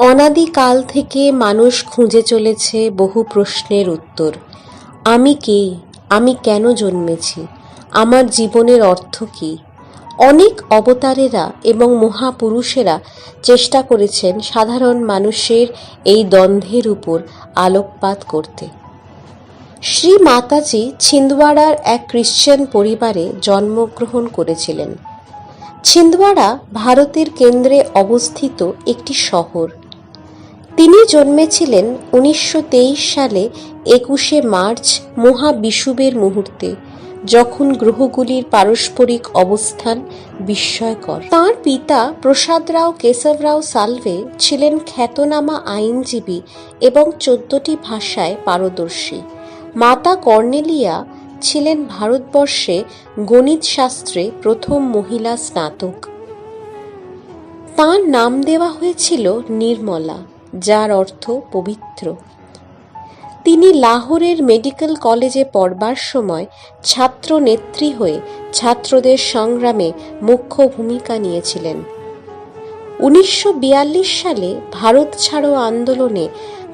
অনাদিকাল থেকে মানুষ খুঁজে চলেছে বহু প্রশ্নের উত্তর। আমি কে? আমি কেন জন্মেছি? আমার জীবনের অর্থ কী? অনেক অবতারেরা এবং মহাপুরুষেরা চেষ্টা করেছেন সাধারণ মানুষের এই দ্বন্দ্বের উপর আলোকপাত করতে। শ্রী মাতাজি ছিন্দওয়াড়ার এক খ্রিশ্চান পরিবারে জন্মগ্রহণ করেছিলেন। ছিন্দওয়াড়া ভারতের কেন্দ্রে অবস্থিত একটি শহর। তিনি জন্মেছিলেন উনিশশো তেইশ সালে, একুশে মার্চ, মহাবিষুবের মুহূর্তে, যখন গ্রহগুলির পারস্পরিক অবস্থান বিস্ময়কর। তাঁর পিতা প্রসাদ রাও কেশবরাও সালভে ছিলেন খ্যাতনামা আইনজীবী এবং চোদ্দটি ভাষায় পারদর্শী। মাতা কর্নেলিয়া ছিলেন ভারতবর্ষে গণিত শাস্ত্রে প্রথম মহিলা স্নাতক। তাঁর নাম দেওয়া হয়েছিল নির্মলা। যার অর্থ পবিত্র। তিনি লাহোরের মেডিকেল কলেজে পড়বার সময় ছাত্র নেত্রী হয়ে ছাত্রদের সংগ্রামে মুখ্য ভূমিকা নিয়েছিলেন। উনিশশো বিয়াল্লিশ সালে ভারত ছাড়ো আন্দোলনে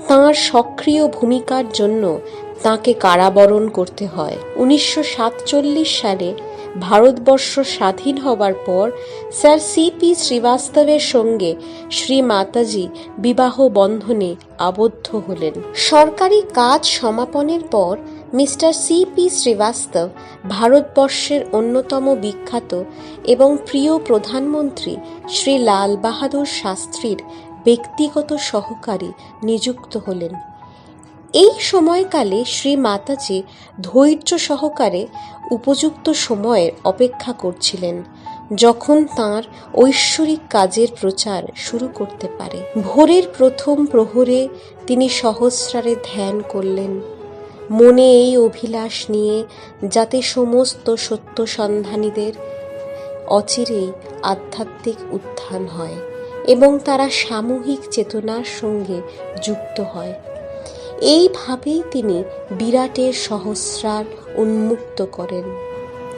তাঁর সক্রিয় ভূমিকার জন্য তাঁকে কারাবরণ করতে হয়। উনিশশো সাতচল্লিশ সালে ভারতবর্ষ স্বাধীন হবার পর স্যার সিপি শ্রীবাস্তবের সঙ্গে শ্রী মাতাজি বিবাহ বন্ধনে আবদ্ধ হলেন। সরকারি কাজ সমাপনের পর মিস্টার সিপি শ্রীবাস্তব ভারতবর্ষের অন্যতম বিখ্যাত এবং প্রিয় প্রধানমন্ত্রী শ্রী লাল বাহাদুর শাস্ত্রীর ব্যক্তিগত সহকারী নিযুক্ত হলেন। এই সময়কালে শ্রী মাতাজি ধৈর্য সহকারে উপযুক্ত সময়ের অপেক্ষা করছিলেন, যখন তাঁর ঐশ্বরিক কাজের প্রচার শুরু করতে পারে। ভোরের প্রথম প্রহরে তিনি সহস্রারে ধ্যান করলেন। মনে এই অভিলাষ নিয়ে যাতে সমস্ত সত্য সন্ধানীদের অচিরেই আধ্যাত্মিক উত্থান হয় এবং তারা সামূহিক চেতনার সঙ্গে যুক্ত হয়। এইভাবেই তিনি বিরাটের সহস্রার উন্মুক্ত করেন।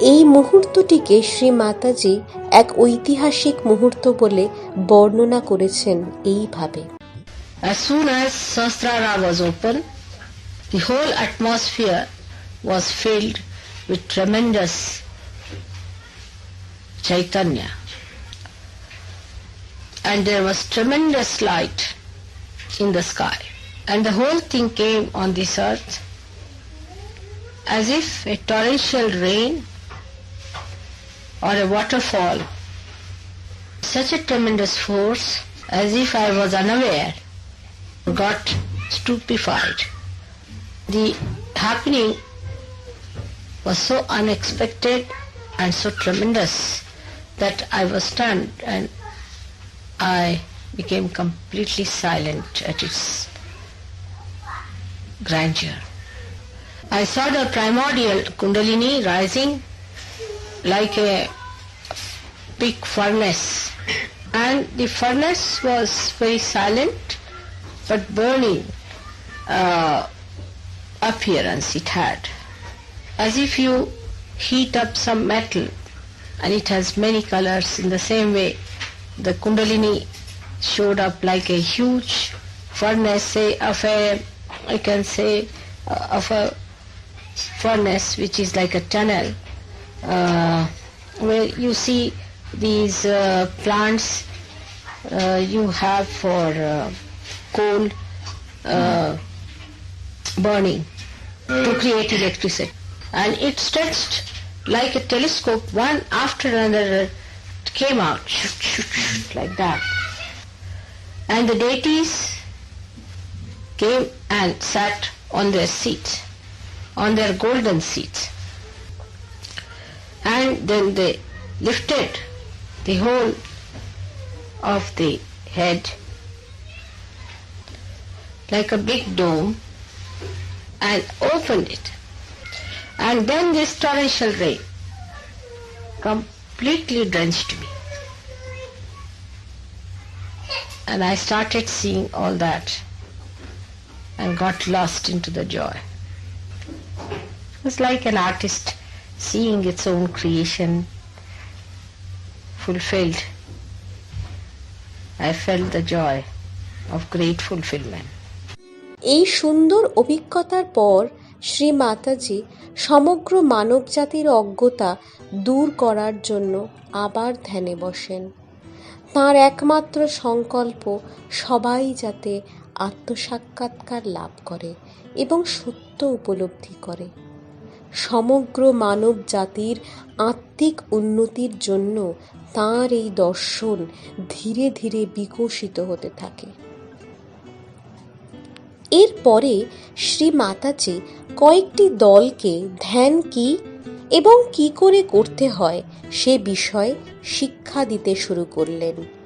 এই মুহূর্তটিকে শ্রী মাতাজি এক ঐতিহাসিক মুহূর্ত বলে বর্ণনা করেছেন এইভাবে। Chaitanya And there was tremendous light in the sky. And the whole thing came on this earth as if a torrential rain or a waterfall. Such a tremendous force as if I was unaware got stupefied. The happening was so unexpected and so tremendous that I was stunned and I became completely silent at its grandeur. I saw the primordial Kundalini rising like a big furnace. And the furnace was very silent but burning uh, appearance it had. As if you heat up some metal and it has many colors in the same way. The kundalini showed up like a huge furnace say of a i can say uh, of a furnace which is like a tunnel uh, where you see these uh, plants uh, you have for uh, coal uh, burning to create electricity. And it stretched like a telescope, one after another came out like that. And the deities came and sat on their seats, on their golden seats. And then they lifted the whole of the head like a big dome and opened it. And then this torrential rain completely drenched me. And I started seeing all that and got lost into the joy. It was like an artist seeing its own creation fulfilled. I felt the joy of great fulfillment. এই সুন্দর অভিজ্ঞতার পর শ্রী মাতাজি সমগ্র মানবজাতির অজ্ঞতা দূর করার জন্য আবার ধ্যানে বসেন তাঁর একমাত্র সংকল্প সবাই যাতে আত্মসাক্ষাৎকার লাভ করে এবং সত্য উপলব্ধি করে। সমগ্র মানব জাতির আত্মিক উন্নতির জন্য তাঁর এই দর্শন ধীরে ধীরে বিকশিত হতে থাকে। এরপরে শ্রী মাতাজি কয়েকটি দলকে ধ্যান কি এবং কি করে করতে হয় সে বিষয়ে শিক্ষা দিতে শুরু করলেন।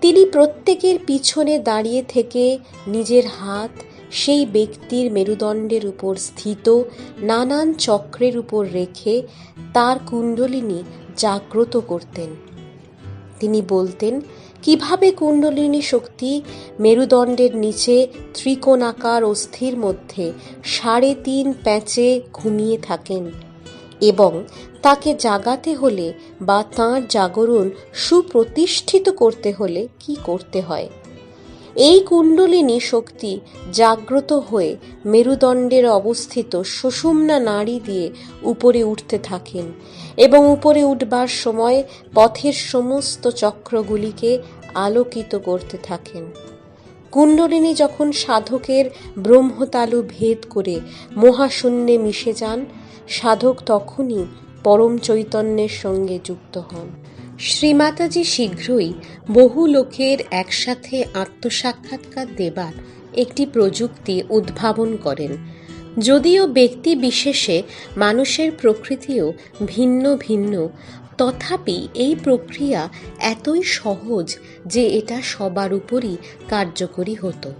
তিনি প্রত্যেকের পিছনে দাঁড়িয়ে থেকে নিজের হাত সেই ব্যক্তির মেরুদণ্ডের উপর স্থিত নানান চক্রের উপর রেখে তার কুণ্ডলিনী জাগ্রত করতেন। তিনি বলতেন, কীভাবে কুণ্ডলিনী শক্তি মেরুদণ্ডের নিচে ত্রিকোণাকার অস্থির মধ্যে সাড়ে তিন প্যাঁচে ঘুমিয়ে থাকেন? এবং তাকে জাগাতে হলে বা তাঁর জাগরণ সুপ্রতিষ্ঠিত করতে হলে কি করতে হয়? এই কুণ্ডলিনী শক্তি জাগ্রত হয়ে মেরুদণ্ডের অবস্থিত সুষুম্না নাড়ি দিয়ে উপরে উঠতে থাকেন এবং উপরে উঠবার সময় পথের সমস্ত চক্রগুলিকে আলোকিত করতে থাকেন। কুণ্ডলিনী যখন সাধকের ব্রহ্মতালু ভেদ করে মহাশূন্যে মিশে যান, সাধক তখনই পরম চৈতন্যের সঙ্গে যুক্ত হন। শ্রীমাতাজি শীঘ্রই বহু লোকের একসাথে আত্মসাক্ষাৎকার দেবার একটি প্রযুক্তি উদ্ভাবন করেন। যদিও ব্যক্তি বিশেষে মানুষের প্রকৃতিও ভিন্ন ভিন্ন, তথাপি এই প্রক্রিয়া এতই সহজ যে এটা সবার উপরই কার্যকরী হতো।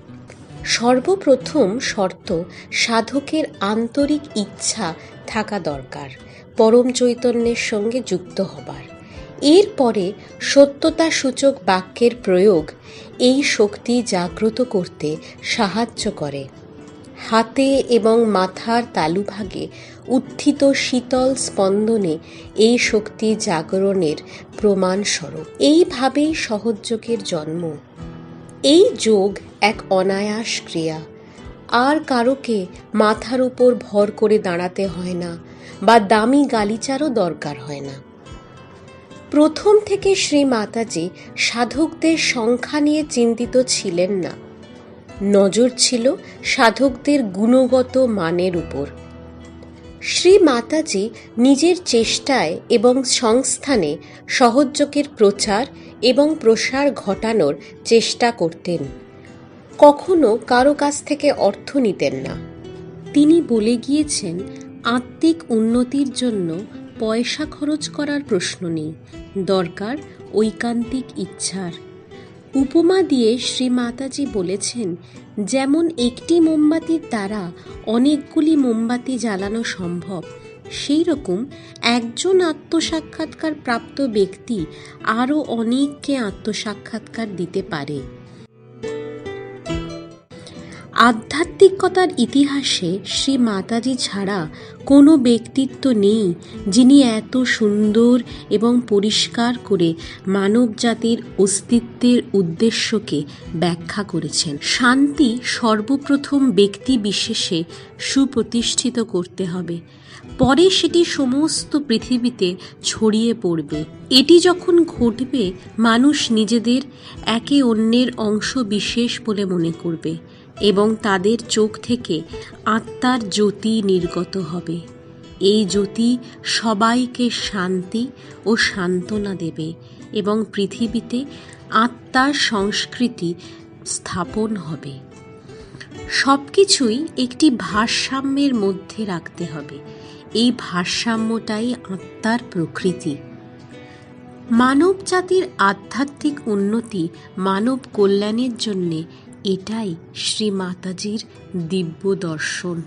সর্বপ্রথম শর্ত, সাধকের আন্তরিক ইচ্ছা থাকা দরকার, পরম চৈতন্যের সঙ্গে যুক্ত হবার। এরপরে সত্যতা সূচক বাক্যের প্রয়োগ, এই শক্তি জাগ্রত করতে সাহায্য করে। হাতে এবং মাথার তালুভাগে উত্থিত শীতল স্পন্দনে এই শক্তি জাগরণের প্রমাণস্বরূপ। এইভাবেই সহযোগের জন্ম। এই যোগ এক অনায়াস ক্রিয়া। আর কারোকে মাথার উপর ভর করে দাঁড়াতে হয় না বা দামি গালিচারও দরকার হয় না। প্রথম থেকে শ্রী মাতাজি সাধকদের সংখ্যা নিয়ে চিন্তিত ছিলেন না। নজর ছিল সাধকদের গুণগত মানের উপর। শ্রী মাতাজি নিজের চেষ্টায় এবং সংস্থানে সহযোগের প্রচার এবং প্রসার ঘটানোর চেষ্টা করতেন। কখনো কারও কাছ থেকে অর্থ নিতেন না। তিনি বলে গিয়েছেন, আত্মিক উন্নতির জন্য পয়সা খরচ করার প্রশ্ন নেই, দরকার ঐকান্তিক ইচ্ছার। উপমা দিয়ে শ্রী মাতাজি বলেছেন, যেমন একটি মোমবাতির দ্বারা অনেকগুলি মোমবাতি জ্বালানো সম্ভব, সেই রকম একজন আত্মসাক্ষাৎকার প্রাপ্ত ব্যক্তি আরও অনেককে আত্মসাক্ষাৎকার দিতে পারে। আধ্যাত্মিকতার ইতিহাসে শ্রী মাতাজি ছাড়া কোনো ব্যক্তিত্ব নেই যিনি এত সুন্দর এবং পরিষ্কার করে মানব জাতির অস্তিত্বের উদ্দেশ্যকে ব্যাখ্যা করেছেন। শান্তি সর্বপ্রথম ব্যক্তি বিশেষে সুপ্রতিষ্ঠিত করতে হবে। পরে সেটি সমস্ত পৃথিবীতে ছড়িয়ে পড়বে। এটি যখন ঘটবে, মানুষ নিজেদের একে অন্যের অংশ বিশেষ বলে মনে করবে। এবং তাদের চোখ থেকে আত্মার জ্যোতি নির্গত হবে। এই জ্যোতি সবাইকে শান্তি ও সান্ত্বনা দেবে এবং পৃথিবীতে আত্মার সংস্কৃতি স্থাপন হবে। সব কিছুই একটি ভারসাম্যের মধ্যে রাখতে হবে। এই ভারসাম্যটাই আত্মার প্রকৃতি। মানব জাতির আধ্যাত্মিক উন্নতি মানব কল্যাণের জন্যে এটাই শ্রী মাতাজির দিব্য দর্শন।